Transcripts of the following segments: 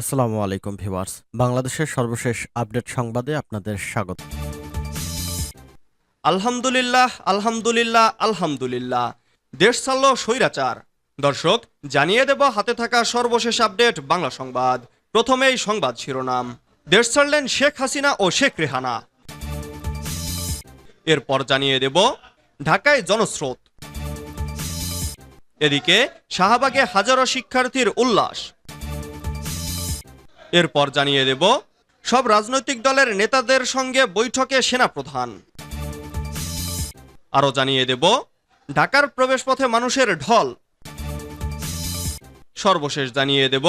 আসসালামু আলাইকুম ভিউয়ার্স। বাংলাদেশের সর্বশেষ আপডেট সংবাদে আপনাদের স্বাগত। আলহামদুলিল্লাহ আলহামদুলিল্লাহ আলহামদুলিল্লাহ। দেশ ছাড়ল স্বৈরাচার। দর্শক, জানিয়ে দেব হাতে থাকা সর্বশেষ আপডেট বাংলা সংবাদ। প্রথমেই সংবাদ শিরোনাম। দেশ ছাড়লেন শেখ হাসিনা ও শেখ রেহানা। এরপর জানিয়ে দেব ঢাকায় জনস্রোত। এদিকে শাহবাগে হাজারো শিক্ষার্থীর উল্লাস। এরপর জানিয়ে দেব, সব রাজনৈতিক দলের নেতাদের সঙ্গে বৈঠকে সেনাপ্রধান। আরও জানিয়ে দেব, ঢাকার প্রবেশপথে মানুষের ঢল। সর্বশেষ জানিয়ে দেব,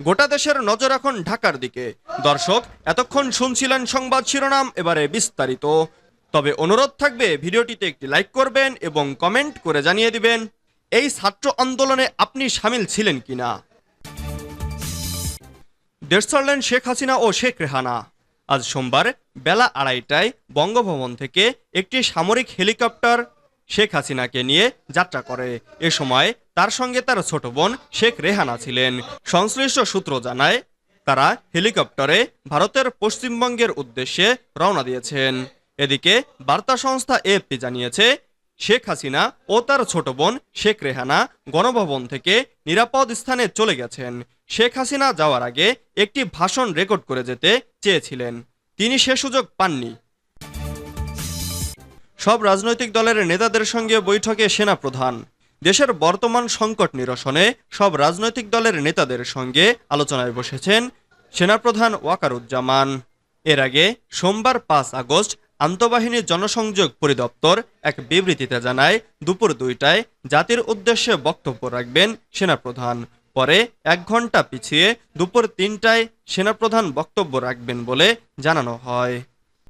গোটা দেশের নজর এখন ঢাকার দিকে। দর্শক, এতক্ষণ শুনছিলেন সংবাদ শিরোনাম, এবারে বিস্তারিত। তবে অনুরোধ থাকবে, ভিডিওটিতে একটি লাইক করবেন এবং কমেন্ট করে জানিয়ে দিবেন, এই ছাত্র আন্দোলনে আপনি সামিল ছিলেন কিনা। দেশ ছাড়লেন শেখ হাসিনা ও শেখ রেহানা। আজ সোমবার বেলা আড়াইটায় বঙ্গভবন থেকে একটি সামরিক হেলিকপ্টার শেখ হাসিনাকে নিয়ে যাত্রা করে। এ সময় তার সঙ্গে তার ছোট বোন শেখ রেহানা ছিলেন। সংশ্লিষ্ট সূত্র জানায়, তারা হেলিকপ্টারে ভারতের পশ্চিমবঙ্গের উদ্দেশ্যে রওনা দিয়েছেন। এদিকে বার্তা সংস্থা এএফপি জানিয়েছে শেখ হাসিনা ও তার ছোট বোন শেখ রেহানা গণভবন থেকে নিরাপদ স্থানে চলে গেছেন। শেখ হাসিনা যাওয়ার আগে একটি ভাষণ রেকর্ড করে যেতে চেয়েছিলেন। তিনি সে সুযোগ পাননি। সব রাজনৈতিক দলের নেতাদের সঙ্গে বৈঠকে সেনাপ্রধান। দেশের বর্তমান সংকট নিরসনে সব রাজনৈতিক দলের নেতাদের সঙ্গে আলোচনায় বসেছেন সেনাপ্রধান ওয়াকারুজ্জামান। এর আগে সোমবার পাঁচ আগস্ট আন্তঃবাহিনী জনসংযোগ পরিদপ্তর এক বিবৃতিতে জানায়, দুপুর দুইটায় জাতির উদ্দেশ্যে বক্তব্য রাখবেন সেনাপ্রধান। পরে এক ঘণ্টা পিছিয়ে দুপুর তিনটায় সেনাপ্রধান বক্তব্য রাখবেন বলে জানানো হয়।